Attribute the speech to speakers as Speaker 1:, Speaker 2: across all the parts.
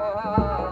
Speaker 1: 啊。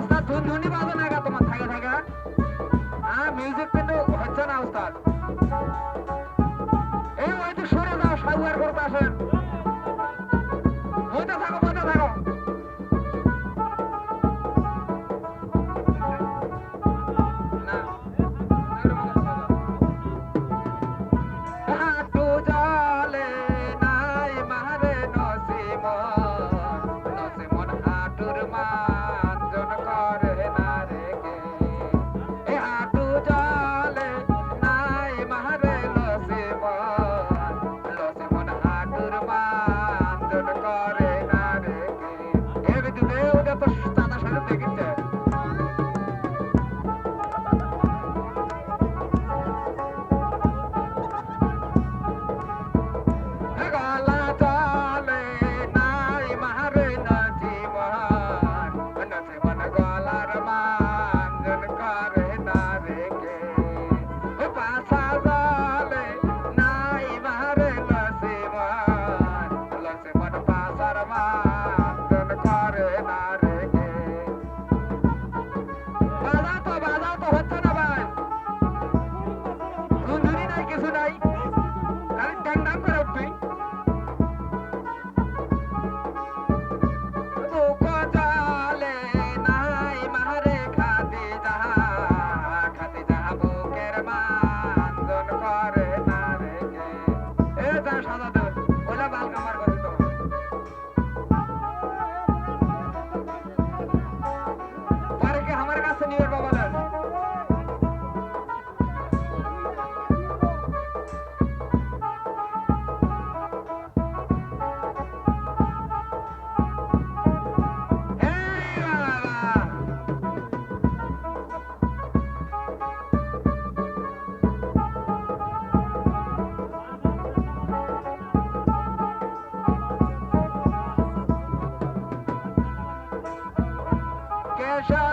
Speaker 1: ওস্তাদ ধুন, ধুনি বাজে না তোমার থাকে থাকা হ্যাঁ মিউজিক কিন্তু হচ্ছে না ওস্তাদ। এই ওই তো সরে যাও সাবুয়ার করতে আসেন বইতে থাকো বইতে থাকো। Guantánamo.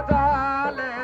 Speaker 1: জালে